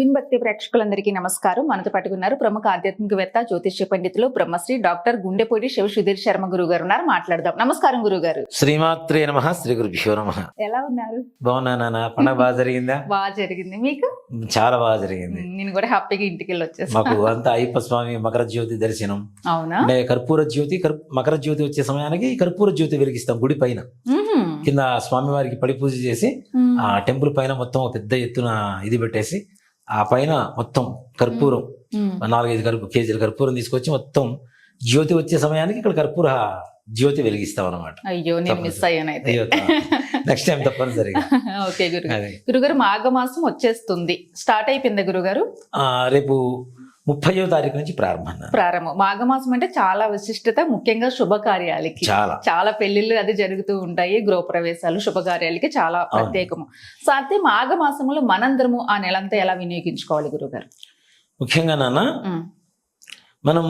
విన్భక్తి ప్రేక్షకులందరికీ నమస్కారం. మనతో పట్టుకున్నారు ప్రముఖ ఆధ్యాత్మికవేత్త జ్యోతిష్య పండితులు బ్రహ్మశ్రీ డాక్టర్ గుండెపూడి శివ సుధీర్ శర్మ గురువు గారు ఉన్నారు. మాట్లాడదాం. నమస్కారం గురువు గారు శ్రీమాత్రే నమ శ్రీ గురుభ్యో నమ. ఎలా ఉన్నారు? బాగున్నా పండగ బాగా జరిగిందా? బాగా జరిగింది. మీకు? చాలా బాగా జరిగింది. నేను కూడా హ్యాపీగా ఇంటికి వెళ్ళి వచ్చేసాను మాకు అంతా అయ్యప్ప స్వామి మకర జ్యోతి దర్శనం. అవునా? అంటే కర్పూర జ్యోతి కర్- మకర జ్యోతి వచ్చే సమయానికి కర్పూర జ్యోతి వెలిగిస్తాం గుడి పైన. కింద స్వామి వారికి పడి పూజ చేసి. ఆ టెంపుల్ పైన మొత్తం పెద్ద ఎత్తున ఇది పెట్టేసి ఆ పైన మొత్తం కర్పూరం. నాలుగైదు కర్పూ కేజీల కర్పూరం తీసుకొచ్చి మొత్తం జ్యోతి వచ్చే సమయానికి ఇక్కడ కర్పూర జ్యోతి వెలిగిస్తాం అనమాట అయ్యో నేను మిస్ అయ్యాను అయితే. అయ్యో నెక్స్ట్ టైం తప్పనిసరిగా. ఓకే గురుగారు. గురుగారు మాఘమాసం వచ్చేస్తుంది. స్టార్ట్ అయిపోయింది గురుగారు? రేపు ముప్పయో తారీఖు నుంచి ప్రారంభం. ప్రారంభం. మాఘమాసం అంటే చాలా విశిష్టత ముఖ్యంగా శుభకార్యాలకి. చాలా. చాలా పెళ్ళిళ్ళు అది జరుగుతూ ఉంటాయి గృహప్రవేశాలు శుభకార్యాలకి చాలా ప్రత్యేకము. సో అయితే మాఘమాసంలో మనందరము ఆ నెలంతా ఎలా వినియోగించుకోవాలి గురుగారు? ముఖ్యంగా నాన్న మనం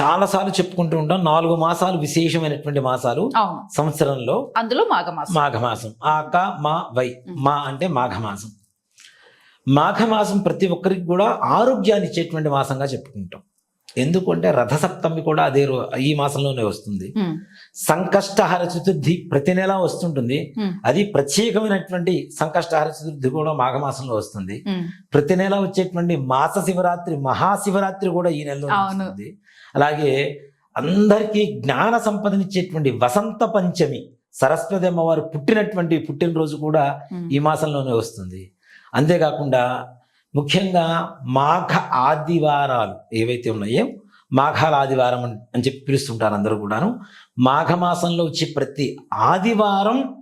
చాలాసార్లు చెప్పుకుంటూ ఉంటాం నాలుగు మాసాలు విశేషమైనటువంటి మాసాలు సంవత్సరంలో అందులో మాఘమాసం. మాఘమాసం. ఆక మా వై. మా అంటే మాఘమాసం. మాఘమాసం ప్రతి ఒక్కరికి కూడా ఆరోగ్యాన్ని ఇచ్చేటువంటి మాసంగా చెప్పుకుంటాం. ఎందుకంటే రథసప్తమి కూడా అదే ఈ మాసంలోనే వస్తుంది. సంకష్టహార చతుర్థి ప్రతి నెల వస్తుంటుంది. అది ప్రత్యేకమైనటువంటి సంకష్టహార చతుర్థి కూడా మాఘమాసంలో వస్తుంది. ప్రతి నెల వచ్చేటువంటి మాస శివరాత్రి మహాశివరాత్రి కూడా ఈ నెలలో. వస్తుంది. అలాగే అందరికీ జ్ఞాన సంపదనిచ్చేటువంటి వసంత పంచమి సరస్వతి అమ్మవారు పుట్టినటువంటి పుట్టినరోజు కూడా ఈ మాసంలోనే వస్తుంది. అంతేకాకుండా ముఖ్యంగా మాఘ ఆదివారాలు ఏవైతే ఉన్నాయో మాఘాల ఆదివారం అని- చెప్పి పిలుస్తుంటారు అందరూ కూడాను. మాఘమాసంలో వచ్చే ప్రతి ఆదివారం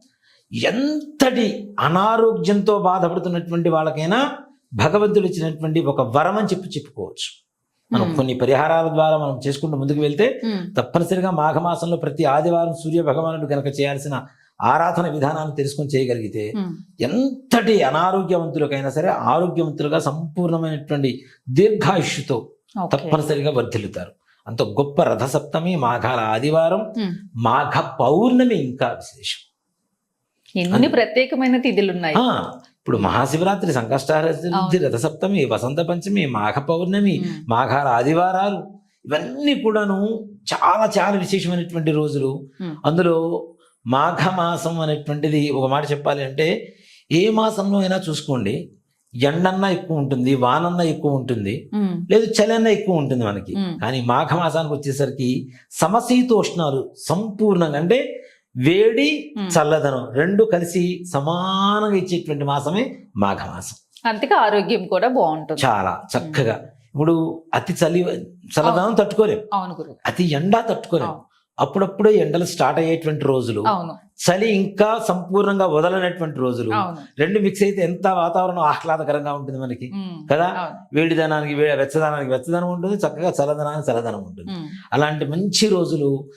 ఎంతటి అనారోగ్యంతో బాధపడుతున్నటువంటి వాళ్ళకైనా భగవంతుడు ఇచ్చినటువంటి ఒక వరం అని చెప్పి చెప్పుకోవచ్చు. మనం. కొన్ని పరిహారాల ద్వారా మనం చేసుకుంటూ ముందుకు వెళ్తే తప్పనిసరిగా మాఘమాసంలో ప్రతి ఆదివారం సూర్య భగవానుడు కనుక చేయాల్సిన ఆరాధన విధానాన్ని తెలుసుకొని చేయగలిగితే ఉమ్, ఎంతటి అనారోగ్యవంతులకైనా సరే ఆరోగ్యవంతులుగా సంపూర్ణమైనటువంటి దీర్ఘాయుష్యుతో. తప్పనిసరిగా వర్ధిల్లుతారు. అంత గొప్ప రథసప్తమి మాఘాల ఆదివారం ఉమ్, మాఘ పౌర్ణమి ఇంకా విశేషం. ఎన్ని ప్రత్యేకమైన తిథులు ఉన్నాయి ఇప్పుడు మహాశివరాత్రి సంకష్టార చతుర్థి అవును. రథసప్తమి వసంత పంచమి మాఘ పౌర్ణమి ఉమ్, మాఘాల ఆదివారాలు ఇవన్నీ కూడాను చాలా చాలా విశేషమైనటువంటి రోజులు. అందులో మాఘమాసం అనేటువంటిది ఒక మాట చెప్పాలి అంటే ఏ మాసంలో అయినా చూసుకోండి ఎండన్నా ఎక్కువ ఉంటుంది వానన్నా ఎక్కువ ఉంటుంది లేదు చలన్న ఎక్కువ ఉంటుంది మనకి. కానీ మాఘమాసానికి వచ్చేసరికి సమశీతోష్ణాలు సంపూర్ణంగా అంటే వేడి. చల్లదనం రెండు కలిసి సమానంగా ఇచ్చేటువంటి మాసమే మాఘమాసం. అందుకే ఆరోగ్యం కూడా బాగుంటుంది. చాలా చక్కగా. ఇప్పుడు అతి చలి చల్లదనం తట్టుకోలేం. అవును గురు. అతి ఎండ తట్టుకోలేం. అవును. అప్పుడప్పుడే ఎండలు స్టార్ట్ అయ్యేటువంటి రోజులు. చలి ఇంకా సంపూర్ణంగా వదలనటువంటి రోజులు. రెండు మిక్స్ అయితే ఎంత వాతావరణం ఆహ్లాదకరంగా ఉంటుంది మనకి. కదా? వేడిదనానికి వెచ్చదనానికి వెచ్చదనం ఉంటుంది చక్కగా చల్లదనానికి చల్లదనం ఉంటుంది. అలాంటి మంచి రోజులు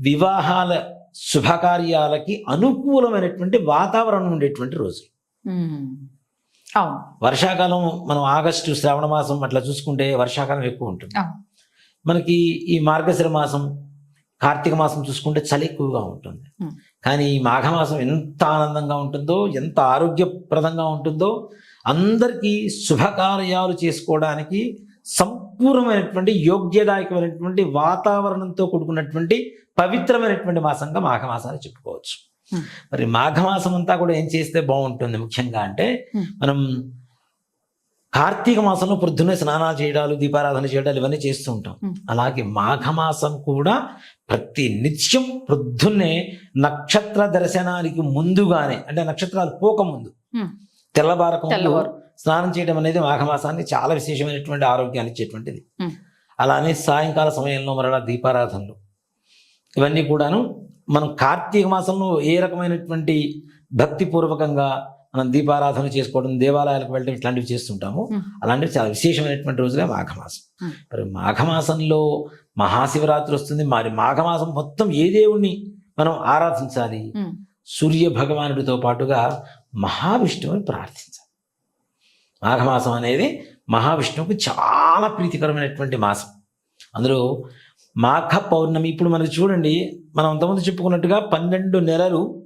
వివాహాల శుభకార్యాలకి అనుకూలమైనటువంటి వాతావరణం ఉండేటువంటి రోజులు. వర్షాకాలం మనం ఆగస్టు శ్రావణ మాసం అట్లా చూసుకుంటే వర్షాకాలం ఎక్కువ ఉంటుంది. మనకి ఈ మార్గశిర మాసం కార్తీక మాసం చూసుకుంటే చలి ఎక్కువగా ఉంటుంది. కానీ ఈ మాఘమాసం ఎంత ఆనందంగా ఉంటుందో ఎంత ఆరోగ్యప్రదంగా ఉంటుందో అందరికీ శుభకార్యాలు చేసుకోవడానికి సంపూర్ణమైనటువంటి యోగ్యదాయకమైనటువంటి వాతావరణంతో కూడుకున్నటువంటి పవిత్రమైనటువంటి మాసంగా మాఘమాసాన్ని చెప్పుకోవచ్చు. మరి మాఘమాసం అంతా కూడా ఏం చేస్తే బాగుంటుంది ముఖ్యంగా అంటే. మనం కార్తీక మాసంలో పొద్దున్నే స్నానాలు చేయడాలు దీపారాధన చేయడాలు ఇవన్నీ చేస్తూ ఉంటాం. అలాగే మాఘమాసం కూడా ప్రతి నిత్యం పొద్దున్నే నక్షత్ర దర్శనానికి ముందుగానే అంటే నక్షత్రాలు పోకముందు Hmm. తెల్లబారక ముందు తెల్లవారు. స్నానం చేయడం అనేది మాఘమాసానికి చాలా విశేషమైనటువంటి ఆరోగ్యాన్ని ఇచ్చేటువంటిది. అలానే సాయంకాల సమయంలో మరలా దీపారాధనలు ఇవన్నీ కూడాను మనం కార్తీక మాసంలో ఏ రకమైనటువంటి భక్తిపూర్వకంగా మనం దీపారాధన చేసుకోవడం దేవాలయాలకు వెళ్ళడం ఇట్లాంటివి చేస్తుంటాము. అలాంటివి చాలా విశేషమైనటువంటి రోజులే మాఘమాసం. మరి మాఘమాసంలో మహాశివరాత్రి వస్తుంది. మరి మాఘమాసం మొత్తం ఏ దేవుణ్ణి మనం ఆరాధించాలి? సూర్య భగవానుడితో పాటుగా మహావిష్ణువుని ప్రార్థించాలి. మాఘమాసం అనేది మహావిష్ణువుకు చాలా ప్రీతికరమైనటువంటి మాసం. అందులో మాఘ పౌర్ణమి ఇప్పుడు మనకి చూడండి మనం అంతకుముందు చెప్పుకున్నట్టుగా పన్నెండు నెలలు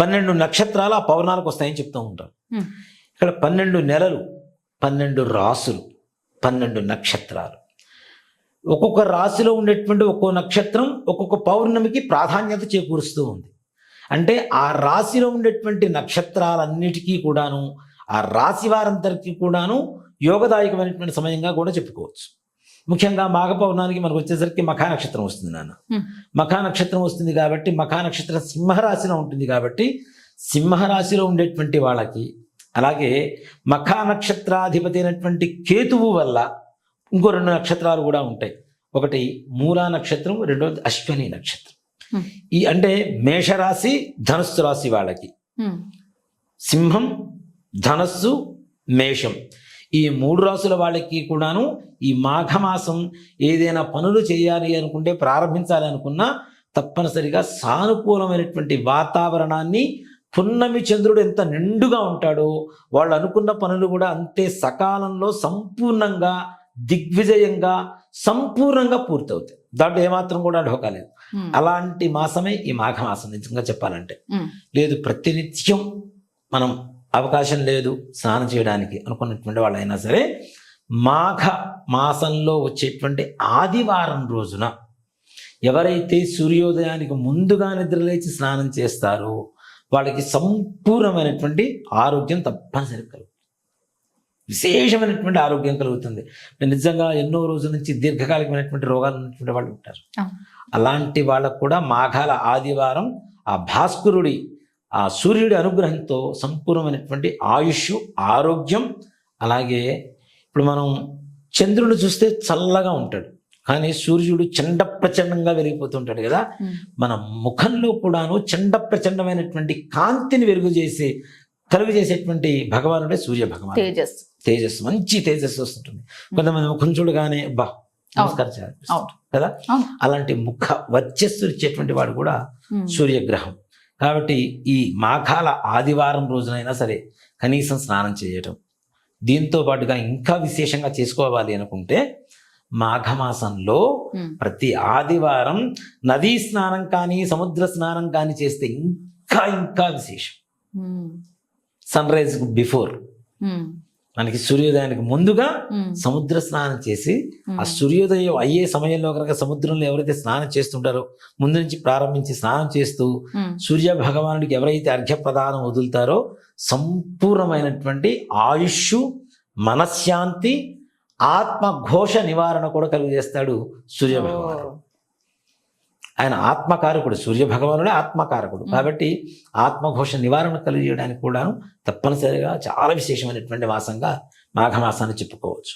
పన్నెండు నక్షత్రాలు ఆ పౌర్ణాలకు వస్తాయని చెప్తూ ఉంటాం. ఉమ్, ఇక్కడ పన్నెండు నెలలు పన్నెండు రాసులు పన్నెండు నక్షత్రాలు. ఒక్కొక్క రాశిలో ఉండేటువంటి ఒక్కో నక్షత్రం ఒక్కొక్క పౌర్ణమికి ప్రాధాన్యత చేకూరుస్తూ ఉంది. అంటే ఆ రాశిలో ఉండేటువంటి నక్షత్రాలన్నిటికీ కూడాను ఆ రాశి వారందరికీ కూడాను యోగదాయకమైనటువంటి సమయంగా కూడా చెప్పుకోవచ్చు. ముఖ్యంగా మాఘ పౌర్ణానికి మనకు వచ్చేసరికి మఖా నక్షత్రం వస్తుంది నాన్న. మఖా నక్షత్రం వస్తుంది కాబట్టి మఖా నక్షత్రం సింహరాశిలో ఉంటుంది కాబట్టి సింహరాశిలో ఉండేటువంటి వాళ్ళకి అలాగే మఖా నక్షత్రాధిపతి అయినటువంటి కేతువు వల్ల ఇంకో రెండు నక్షత్రాలు కూడా ఉంటాయి. ఒకటి మూలా నక్షత్రం రెండవది అశ్వని నక్షత్రం. ఈ అంటే మేషరాశి ధనుస్సు రాశి వాళ్ళకి. సింహం ధనస్సు మేషం. ఈ మూడు రాసుల వాళ్ళకి కూడాను ఈ మాఘమాసం ఏదైనా పనులు చేయాలి అనుకుంటే ప్రారంభించాలి అనుకున్నా తప్పనిసరిగా సానుకూలమైనటువంటి వాతావరణాన్ని పున్నమి చంద్రుడు ఎంత నిండుగా ఉంటాడో వాళ్ళు అనుకున్న పనులు కూడా అంతే సకాలంలో సంపూర్ణంగా దిగ్విజయంగా సంపూర్ణంగా పూర్తవుతాయి. దాంట్లో ఏమాత్రం కూడా ఢోకా లేదు. ఉమ్, అలాంటి మాసమే ఈ మాఘమాసం నిజంగా చెప్పాలంటే. లేదు ప్రతినిత్యం మనం అవకాశం లేదు స్నానం చేయడానికి అనుకున్నటువంటి వాళ్ళైనా సరే మాఘ మాసంలో వచ్చేటువంటి ఆదివారం రోజున ఎవరైతే సూర్యోదయానికి ముందుగా నిద్రలేచి స్నానం చేస్తారో వాళ్ళకి సంపూర్ణమైనటువంటి ఆరోగ్యం తప్పనిసరి కలుగుతుంది. విశేషమైనటువంటి ఆరోగ్యం కలుగుతుంది. నిజంగా ఎన్నో రోజుల నుంచి దీర్ఘకాలికమైనటువంటి రోగాలు ఉన్నటువంటి వాళ్ళు ఉంటారు. అలాంటి వాళ్ళకు కూడా మాఘాల ఆదివారం ఆ భాస్కరుడి ఆ సూర్యుడి అనుగ్రహంతో సంపూర్ణమైనటువంటి ఆయుష్ ఆరోగ్యం అలాగే ఇప్పుడు మనం చంద్రుని చూస్తే చల్లగా ఉంటాడు. కానీ సూర్యుడు చండ ప్రచండంగా వెలిగిపోతుంటాడు కదా. మన ముఖంలో కూడాను చండ ప్రచండమైనటువంటి కాంతిని వెలుగు చేసే కలుగు చేసేటువంటి భగవానుడే సూర్య భగవానుడు. తేజస్. తేజస్సు మంచి తేజస్సు వస్తుంటుంది. కొంతమంది ముఖం చూడగానే బా నమస్కారం చేయాలి. కదా. అలాంటి ముఖ వర్చస్సు ఇచ్చేటువంటి వాడు కూడా సూర్యగ్రహం. కాబట్టి ఈ మాఘాల ఆదివారం రోజునైనా సరే కనీసం స్నానం చేయటం. దీంతో పాటుగా ఇంకా విశేషంగా చేసుకోవాలి అనుకుంటే మాఘమాసంలో ప్రతి ఆదివారం నదీ స్నానం కానీ సముద్ర స్నానం కానీ చేస్తే ఇంకా ఇంకా విశేషం. సన్ రైజ్ బిఫోర్ మనకి సూర్యోదయానికి ముందుగా సముద్ర స్నానం చేసి ఆ సూర్యోదయం అయ్యే సమయంలో కనుక సముద్రంలో ఎవరైతే స్నానం చేస్తుంటారో ముందు నుంచి ప్రారంభించి స్నానం చేస్తూ సూర్య భగవానుడికి ఎవరైతే అర్ఘ్య ప్రదానం వదులుతారో సంపూర్ణమైనటువంటి ఆయుష్ మనశ్శాంతి ఆత్మఘోష నివారణ కూడా కలుగజేస్తాడు సూర్య భగవానుడు. ఆయన ఆత్మకారకుడు సూర్య భగవానుడే ఆత్మకారకుడు. కాబట్టి ఆత్మఘోష నివారణ కలిగజేయడానికి కూడాను తప్పనిసరిగా చాలా విశేషమైనటువంటి మాసంగా మాఘమాసాన్ని చెప్పుకోవచ్చు.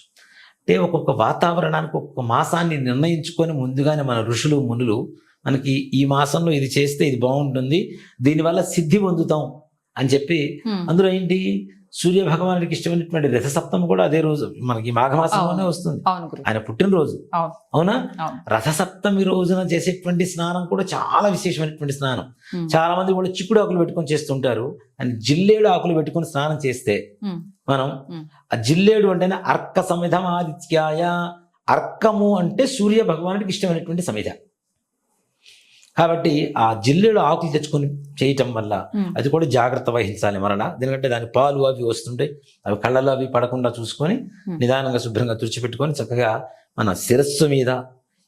అంటే ఒక్కొక్క వాతావరణానికి ఒక్కొక్క మాసాన్ని నిర్ణయించుకొని ముందుగానే మన ఋషులు మునులు మనకి ఈ మాసంలో ఇది చేస్తే ఇది బాగుంటుంది దీనివల్ల సిద్ధి పొందుతాం అని చెప్పి అందులో ఏంటి? సూర్య భగవానుడికి ఇష్టమైనటువంటి రథసప్తం కూడా అదే రోజు మనకి మాఘమాసంలోనే. వస్తుంది. ఆయన పుట్టినరోజు. అవును. రథసప్తమి రోజున చేసేటువంటి స్నానం కూడా చాలా విశేషమైనటువంటి స్నానం. చాలా మంది కూడా చిక్కుడు ఆకులు పెట్టుకొని చేస్తుంటారు. అండ్ జిల్లేడు ఆకులు పెట్టుకొని స్నానం చేస్తే మనం. ఆ జిల్లేడు అంటేనే అర్క సమిధం ఆదిత్యాయ అర్కము అంటే సూర్య భగవానుడికి ఇష్టమైనటువంటి సమిధ. కాబట్టి ఆ జిల్లేడు ఆకులు తెచ్చుకొని చేయటం వల్ల అది కూడా జాగ్రత్త వహించాలి మరలా ఎందుకంటే దాని పాలు అవి వస్తుంటాయి. అవి కళ్ళలో అవి పడకుండా చూసుకొని. నిదానంగా శుభ్రంగా తుడిచిపెట్టుకొని చక్కగా మన శిరస్సు మీద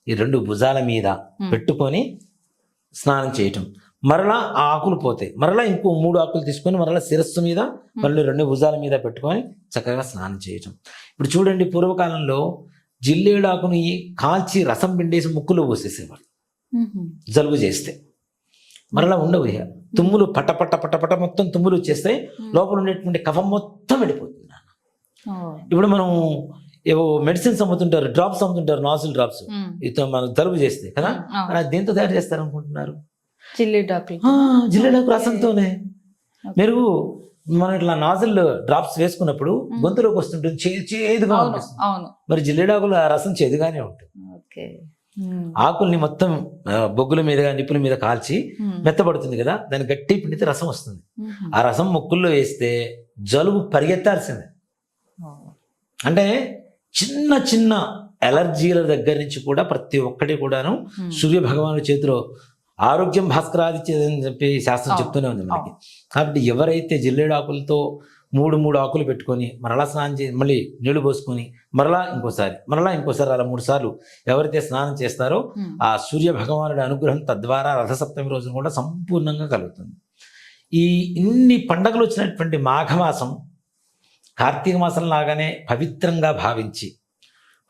ఈ రెండు భుజాల మీద. పెట్టుకొని స్నానం చేయటం. మరలా ఆ ఆకులు పోతాయి. మరలా ఇంకో మూడు ఆకులు తీసుకొని మరలా శిరస్సు మీద మళ్ళీ రెండు భుజాల మీద పెట్టుకొని చక్కగా స్నానం చేయటం. ఇప్పుడు చూడండి పూర్వకాలంలో జిల్లేడాకుని కాల్చి రసం పిండేసి ముక్కులో పోసేసేవారు ఉమ్, జలుబు చేస్తే. మరలా ఉండవు ఇక తుమ్ములు పట్ట పట్ట పట్ట పట్ట మొత్తం తుమ్ములు వచ్చేస్తాయి. లోపల ఉండేటువంటి కఫం మొత్తం వెళ్ళిపోతుంది నాన్న. ఇప్పుడు మనం ఏవో మెడిసిన్స్ అమ్ముతుంటారు డ్రాప్స్ అమ్ముతుంటారు నాసిల్ డ్రాప్స్. ఉమ్, ఇతో మనం జలుబు చేస్తే కదా? దేంతో తయారు చేస్తారు అనుకుంటున్నారు జిల్లెడాకు రసంతోనే. మీరు మనం ఇట్లా నాజిల్ డ్రాప్స్ వేసుకున్నప్పుడు. గొంతులోకి వస్తుంటుంది చేదుగా అవును మరి జిల్లెడాకుల రసం చేదుగానే ఉంటుంది. ఆకుల్ని మొత్తం బొగ్గుల మీదగా నిప్పుల మీద కాల్చి ఉమ్, మెత్తబడుతుంది కదా దాన్ని గట్టి పిండితే రసం వస్తుంది. ఉమ్, ఆ రసం ముక్కుల్లో వేస్తే జలుబు పరిగెత్తాల్సిందే. ఓ, అంటే చిన్న చిన్న ఎలర్జీల దగ్గర నుంచి కూడా ప్రతి ఒక్కటి కూడాను సూర్య భగవానుడి చేతిలో ఆరోగ్యం భాస్కరాదిత్యదని చెప్పి శాస్త్రం అవును, చెప్తూనే ఉంది మనకి. కాబట్టి ఎవరైతే జిల్లేడాకులతో మూడు మూడు ఆకులు పెట్టుకొని మరలా స్నానం చేసి మళ్ళీ నీళ్ళు పోసుకొని మరలా ఇంకోసారి మరలా ఇంకోసారి అలా మూడు సార్లు ఎవరైతే స్నానం చేస్తారో. ఆ సూర్య భగవానుడి అనుగ్రహం తద్వారా రథసప్తమి రోజున కూడా సంపూర్ణంగా కలుగుతుంది ఈ ఇన్ని పండగలు వచ్చినటువంటి మాఘమాసం కార్తీక మాసం లాగానే పవిత్రంగా భావించి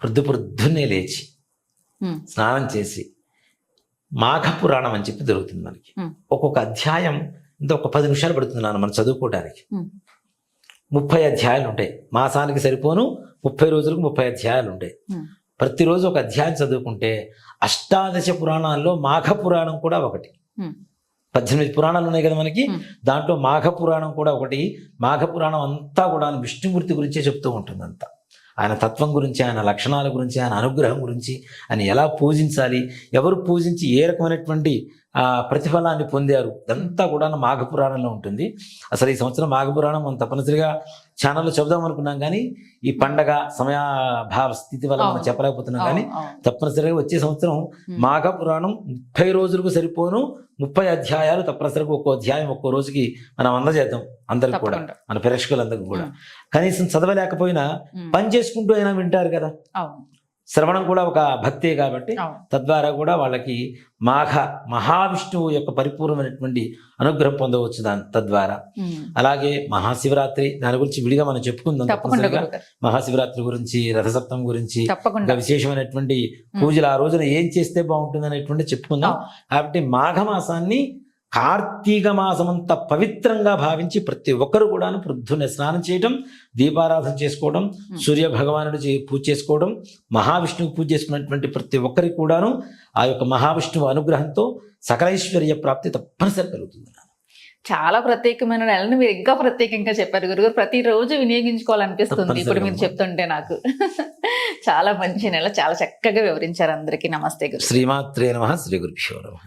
ప్రొద్దు ప్రొద్దున్నే లేచి. స్నానం చేసి మాఘ పురాణం అని చెప్పి దొరుకుతుంది మనకి. ఒక్కొక్క అధ్యాయం ఇంత ఒక పది నిమిషాలు పడుతుంది నాన్న మనం చదువుకోవడానికి. ముప్పై అధ్యాయాలు ఉంటాయి మాసానికి సరిపోను ముప్పై రోజులకు ముప్పై అధ్యాయాలు ఉంటాయి. ప్రతిరోజు ఒక అధ్యాయం చదువుకుంటే అష్టాదశ పురాణాల్లో మాఘ పురాణం కూడా ఒకటి. పద్దెనిమిది పురాణాలు ఉన్నాయి కదా మనకి. దాంట్లో మాఘ పురాణం కూడా ఒకటి మాఘ పురాణం అంతా కూడా విష్ణుమూర్తి గురించే చెప్తూ ఉంటుంది అంతా ఆయన తత్వం గురించి ఆయన లక్షణాల గురించి ఆయన అనుగ్రహం గురించి ఆయన ఎలా పూజించాలి ఎవరు పూజించి ఏ రకమైనటువంటి ఆ ప్రతిఫలాన్ని పొందారు ఇదంతా కూడా మాఘ పురాణంలో ఉంటుంది. అసలు ఈ సంవత్సరం మాఘ పురాణం మనం తప్పనిసరిగా ఛానల్లో చెబుదాం అనుకున్నాం కానీ ఈ పండగ సమయాభావ స్థితి వల్ల మనం. చెప్పలేకపోతున్నాం కానీ. తప్పనిసరిగా వచ్చే సంవత్సరం. మాఘ పురాణం ముప్పై రోజులకు సరిపోను ముప్పై అధ్యాయాలు తప్పనిసరిగా ఒక్కో అధ్యాయం ఒక్కో రోజుకి మనం అందజేద్దాం అందరికి కూడా మన ప్రేక్షకులందరికీ కూడా. కనీసం చదవలేకపోయినా. పని చేసుకుంటూ అయినా వింటారు కదా శ్రవణం కూడా ఒక భక్తే కాబట్టి తద్వారా కూడా వాళ్ళకి మాఘ మహావిష్ణువు యొక్క పరిపూర్ణమైనటువంటి అనుగ్రహం పొందవచ్చు దాని తద్వారా. అలాగే మహాశివరాత్రి దాని గురించి విడిగా మనం చెప్పుకుందాం. మహాశివరాత్రి గురించి రథసప్తం గురించి విశేషమైనటువంటి పూజలు ఆ రోజున ఏం చేస్తే బాగుంటుంది అనేటువంటి చెప్పుకుందాం. కాబట్టి మాఘమాసాన్ని కార్తీక మాసమంత పవిత్రంగా భావించి ప్రతి ఒక్కరు కూడాను ప్రొద్దున్నే స్నానం చేయడం దీపారాధన చేసుకోవడం. సూర్య భగవానుడు చే- పూజ చేసుకోవడం మహావిష్ణువు పూజ చేసుకున్నటువంటి ప్రతి ఒక్కరికి కూడాను ఆ యొక్క మహావిష్ణువు అనుగ్రహంతో సకలైశ్వర్య ప్రాప్తి తప్పనిసరి కలుగుతుంది. చాలా ప్రత్యేకమైన నెలను మీరు ఇంకా ప్రత్యేకంగా చెప్పారు. గురుగారు ప్రతి రోజు వినియోగించుకోవాలనిపిస్తుంది ఇప్పుడు మీరు. చెప్తుంటే నాకు. చాలా మంచి నెల. చాలా చక్కగా వివరించారు అందరికీ. నమస్తే గురు శ్రీమాత్రే నమ. శ్రీ నమ.